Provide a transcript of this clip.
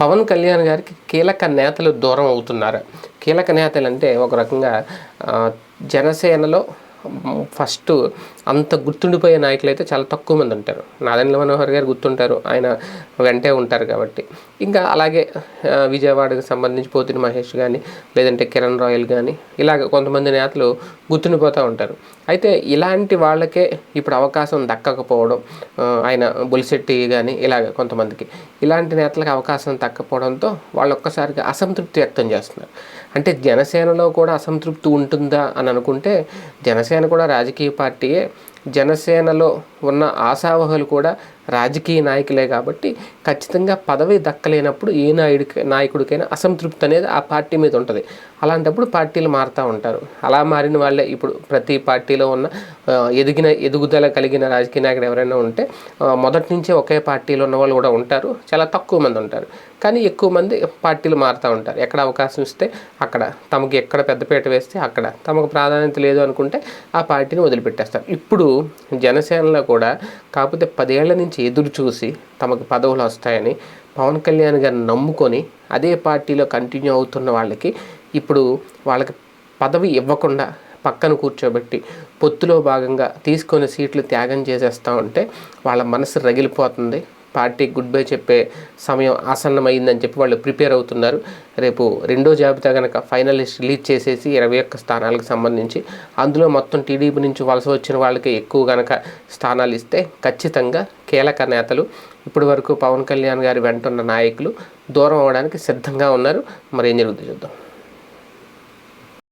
పవన్ కళ్యాణ్ గారికి కీలక నేతలు దూరం అవుతున్నారు. కీలక నేతలు అంటే ఒక రకంగా జనసేనలో ఫస్ట్ అంత గుర్తుండిపోయే నాయకులు అయితే చాలా తక్కువ మంది ఉంటారు. నాదెండ్ల మనోహర్ గారు గుర్తుంటారు. ఆయన వెంటే ఉంటారు కాబట్టి. ఇంకా అలాగే విజయవాడకు సంబంధించి పోతిని మహేష్ కానీ లేదంటే కిరణ్ రాయల్ కానీ ఇలాగ కొంతమంది నేతలు గుర్తుండిపోతూ ఉంటారు. అయితే ఇలాంటి వాళ్ళకే ఇప్పుడు అవకాశం దక్కకపోవడం ఆయన బొలిశెట్టి కానీ ఇలాగ కొంతమందికి. ఇలాంటి నేతలకు అవకాశం దక్కపోవడంతో వాళ్ళు ఒక్కసారిగా అసంతృప్తి వ్యక్తం చేస్తున్నారు. అంటే జనసేనలో కూడా అసంతృప్తి ఉంటుందా అని అనుకుంటే జనసేన కూడా రాజకీయ పార్టీయే. జనసేనలో ఉన్న ఆశావహులు కూడా రాజకీయ నాయకులే కాబట్టి ఖచ్చితంగా పదవి దక్కలేనప్పుడు ఏ నాయుడికి నాయకుడికైనా అసంతృప్తి అనేది ఆ పార్టీ మీద ఉంటుంది. అలాంటప్పుడు పార్టీలు మారుతూ ఉంటారు. అలా మారిన వాళ్ళే ఇప్పుడు ప్రతి పార్టీలో ఉన్న ఎదిగిన ఎదుగుదల కలిగిన రాజకీయ నాయకుడు ఎవరైనా ఉంటే మొదటి నుంచే ఒకే పార్టీలో ఉన్న వాళ్ళు కూడా ఉంటారు. చాలా తక్కువ మంది ఉంటారు. కానీ ఎక్కువ మంది పార్టీలు మారుతూ ఉంటారు. ఎక్కడ అవకాశం ఇస్తే అక్కడ. తమకు ఎక్కడ పెద్దపీట వేస్తే అక్కడ. తమకు ప్రాధాన్యత లేదు అనుకుంటే ఆ పార్టీని వదిలిపెట్టేస్తారు. ఇప్పుడు జనసేనలో కూడా కాకపోతే పదేళ్ళ నుంచి ఎదురు చూసి తమకు పదవులు వస్తాయని పవన్ కళ్యాణ్ గారిని నమ్ముకొని అదే పార్టీలో కంటిన్యూ అవుతున్న వాళ్ళకి ఇప్పుడు వాళ్ళకి పదవి ఇవ్వకుండా పక్కన కూర్చోబెట్టి పొత్తులో భాగంగా తీసుకొని సీట్లు త్యాగం చేసేస్తూ ఉంటే వాళ్ళ మనసు రగిలిపోతుంది. పార్టీకి గుడ్ బై చెప్పే సమయం ఆసన్నమైందని చెప్పి వాళ్ళు ప్రిపేర్ అవుతున్నారు. రేపు రెండో జాబితా కనుక ఫైనలిస్ట్ రిలీజ్ చేసేసి ఇరవై ఒక్క స్థానాలకు సంబంధించి అందులో మొత్తం టీడీపీ నుంచి వలస వచ్చిన వాళ్ళకి ఎక్కువ కనుక స్థానాలు ఇస్తే ఖచ్చితంగా కీలక నేతలు ఇప్పటి వరకు పవన్ కళ్యాణ్ గారి వెంటున్న నాయకులు దూరం అవ్వడానికి సిద్ధంగా ఉన్నారు. మరి ఏం జరుగుతుంది చూద్దాం.